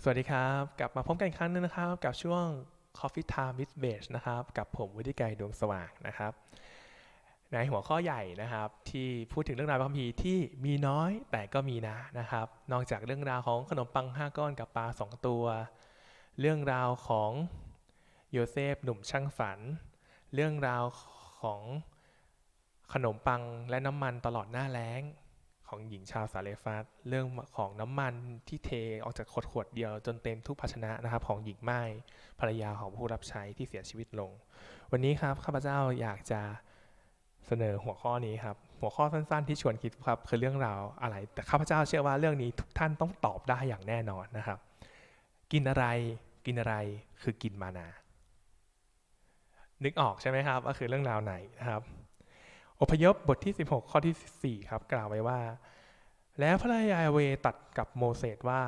สวัสดีครับ กลับมาพบกันอีกครั้งหนึงนะครับ กับช่วง Coffee Time with b a g e นะครับ กับผมวุฒิไกรดวงสว่างนะครับ ในหัวข้อใหญ่นะครับ ที่พูดถึงเรื่องราวพระคัมภีร์ที่มีน้อยแต่ก็มีนะนะครับ นอกจากเรื่องราวของขนมปัง 5 ก้อนกับปลา 2 ตัว เรื่องราวของโยเซฟหนุ่มช่างฝัน เรื่องราวของขนมปังและน้ำมันตลอดหน้าแล้ง ของหญิงชาวซาเลฟัสเรื่องของน้ำมันที่เทออกจากขวดขวดเดียวจนเต็มทุกภาชนะนะครับของหญิงไม้ภรรยาของผู้รับใช้ที่เสียชีวิตลง วันนี้ครับข้าพเจ้าอยากจะเสนอหัวข้อนี้ครับหัวข้อสั้นๆที่ชวนคิดครับคือเรื่องราวอะไร แต่ข้าพเจ้าเชื่อว่าเรื่องนี้ทุกท่านต้องตอบได้อย่างแน่นอนนะครับ กินอะไรกินอะไรคือกินมานา นึกออกใช่ไหมครับว่าคือเรื่องราวไหนนะครับ อพยพบทที่ 16 ข้อที่ 4 ครับ กล่าวไว้ว่า แล้วพระยาเวตัดกับโมเสสว่า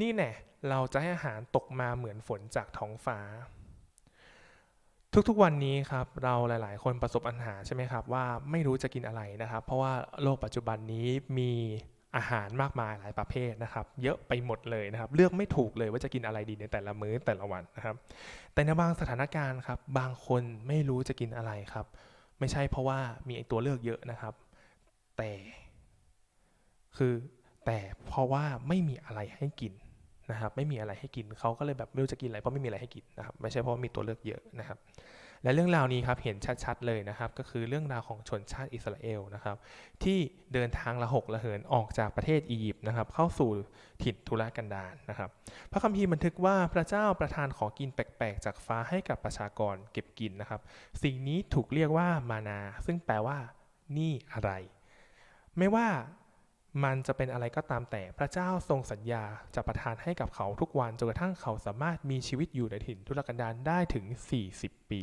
นี่แน่เราจะให้อาหารตกมาเหมือนฝนจากท้องฟ้า ทุกๆวันนี้ครับเราหลาย ๆ คนประสบปัญหาใช่ไหมครับ ว่าไม่รู้จะกินอะไรนะครับ เพราะว่าโลกปัจจุบันนี้มีอาหารมากมายหลายประเภทนะครับ เยอะไปหมดเลยนะครับ เลือกไม่ถูกเลยว่าจะกินอะไรดีในแต่ละมื้อแต่ละวันนะครับ แต่ในบางสถานการณ์ครับ บางคนไม่รู้จะกินอะไรครับ ไม่ใช่เพราะว่ามีตัวเลือกเยอะนะครับ แต่คือแต่เพราะว่าไม่มีอะไรให้กินนะครับ ไม่มีอะไรให้กินเขาก็เลยแบบไม่รู้จะกินอะไรเพราะไม่มีอะไรให้กินนะครับ ไม่ใช่เพราะมีตัวเลือกเยอะนะครับ และเรื่องราวนี้ครับเห็นชัดๆเลยนะครับ ก็คือเรื่องราวของชนชาติอิสราเอลนะครับ ที่เดินทางละหกละเหินออกจากประเทศอียิปต์นะครับ เข้าสู่ถิ่นทุรกันดารนะครับ พระคัมภีร์บันทึกว่าพระเจ้าประทานของกินแปลกๆ จากฟ้าให้กับประชากรเก็บกินนะครับ สิ่งนี้ถูกเรียกว่ามานา ซึ่งแปลว่า นี่อะไร ไม่ว่ามันจะเป็นอะไรก็ตามแต่พระเจ้าทรงสัญญาจะประทานให้กับเขาทุกวันจนกระทั่งเขาสามารถมีชีวิตอยู่ในถิ่นทุรกันดารได้ถึง 40 ปี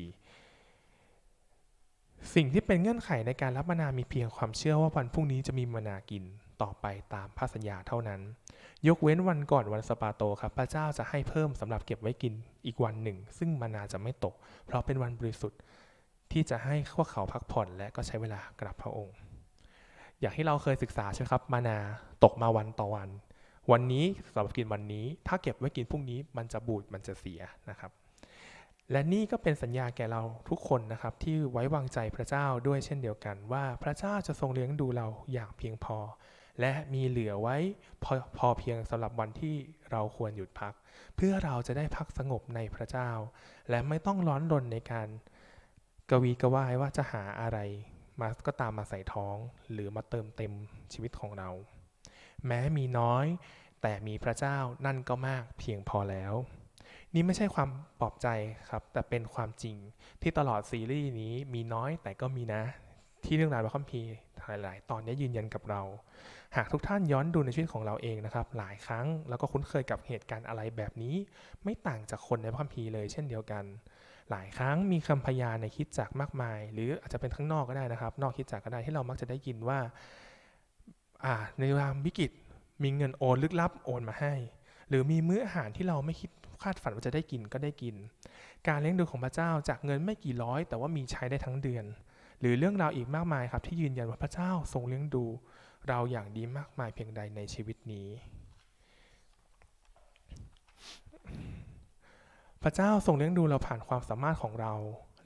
สิ่งที่เป็นเงื่อนไขในการรับมนามีเพียงความเชื่อว่าวันพรุ่งนี้จะมีมนากินต่อไปตามพระสัญญาเท่านั้น ยกเว้นวันก่อนวันสปาโตครับ พระเจ้าจะให้เพิ่มสำหรับเก็บไว้กินอีกวันหนึ่ง ซึ่งมนาจะไม่ตก เพราะเป็นวันบริสุทธิ์ที่จะให้พวกเขาพักผ่อนและก็ใช้เวลากราบพระองค์ อย่างที่เราเคยศึกษาใช่ไหมครับ มานาตกมาวันต่อวัน วันนี้สำหรับกินวันนี้ ถ้าเก็บไว้กินพรุ่งนี้มันจะบูดมันจะเสียนะครับ และนี่ก็เป็นสัญญาแก่เราทุกคนนะครับ ที่ไว้วางใจพระเจ้าด้วยเช่นเดียวกัน ว่าพระเจ้าจะทรงเลี้ยงดูเราอย่างเพียงพอ และมีเหลือไว้พอพอเพียงสำหรับวันที่เราควรหยุดพัก เพื่อเราจะได้พักสงบในพระเจ้า และไม่ต้องร้อนรนในการกวีกวายว่าจะหาอะไรมาก็ตามมาใส่ท้อง หรือมาเติมเต็มชีวิตของเรา แม้มีน้อย แต่มีพระเจ้านั่นก็มากเพียงพอแล้ว นี่ไม่ใช่ความปลอบใจครับ แต่เป็นความจริงที่ตลอดซีรีส์นี้มีน้อยแต่ก็มีนะ ที่เรื่องราวพระคัมภีร์หลาย ๆ ตอนนี้ยืนยันกับเรา หากทุกท่านย้อนดูในชีวิตของเราเองนะครับ หลายครั้งแล้วก็คุ้นเคยกับเหตุการณ์อะไรแบบนี้ ไม่ต่างจากคนในพระคัมภีร์เลยเช่นเดียวกัน หลายครั้งมีคำพยานในคิดจักมากมาย หรืออาจจะเป็นข้างนอกก็ได้นะครับ นอกคิดจักก็ได้ที่เรามักจะได้ยินว่าอ่าในยามวิกฤตมีเงินโอนลึกลับโอนมาให้ หรือมีมื้ออาหารที่เราไม่คิด คาดฝันว่าจะได้กินก็ได้กิน การเลี้ยงดูของพระเจ้าจากเงินไม่กี่ร้อย แต่ว่ามีใช้ได้ทั้งเดือน หรือเรื่องราวอีกมากมายครับที่ยืนยันว่าพระเจ้าทรงเลี้ยงดู เราอย่างดีมากมายเพียงใดในชีวิตนี้ พระเจ้าทรงเลี้ยงดูเราผ่านความสามารถของเรา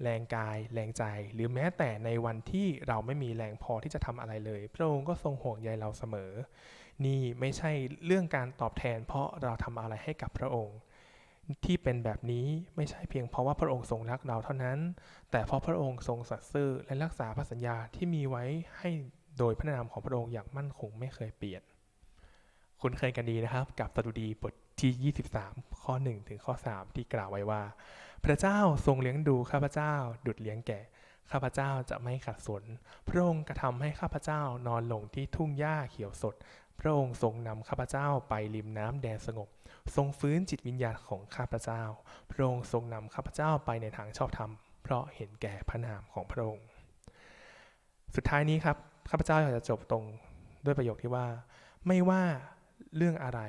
แรงกาย แรงใจ หรือแม้แต่ในวันที่เราไม่มีแรงพอที่จะทำอะไรเลย พระองค์ก็ทรงห่วงใยเราเสมอ นี่ไม่ใช่เรื่องการตอบแทน เพราะเราทำอะไรให้กับพระองค์ ที่เป็นแบบนี้ไม่ใช่เพียงเพราะว่าพระองค์ทรงรักเราเท่านั้น แต่เพราะพระองค์ทรงสัตย์ซื่อและรักษาพระสัญญาที่มีไว้ให้โดยพระนามของพระองค์อย่างมั่นคงไม่เคยเปลี่ยน คุณเคยกันดีนะครับ กับสดุดีบทที่ 23 ข้อ 1 ถึงข้อ 3 ที่กล่าวไว้ว่า พระเจ้าทรงเลี้ยงดูข้าพเจ้า ดุดเลี้ยงแก่ ข้าพเจ้าจะไม่ขัดสน พระองค์กระทำให้ข้าพเจ้านอนลงที่ทุ่งหญ้าเขียวสด พระองค์ทรงนำข้าพเจ้าไปริมน้ำแดนสงบ ทรงฟื้นจิตวิญญาณของข้าพเจ้า พระองค์ทรงนำข้าพเจ้าไปในทางชอบธรรม เพราะเห็นแก่พระนามของพระองค์ สุดท้ายนี้ครับข้าพเจ้าอยากจะจบตรงด้วยประโยคที่ว่า ไม่ว่าเรื่องอะไร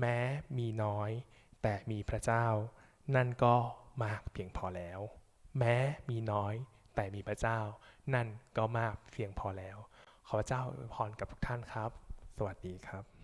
แม้มีน้อย แต่มีพระเจ้า นั่นก็มากเพียงพอแล้ว แม้มีน้อย แต่มีพระเจ้า นั่นก็มากเพียงพอแล้ว ขอพระเจ้าอวยพรกับทุกท่านครับ สวัสดีครับ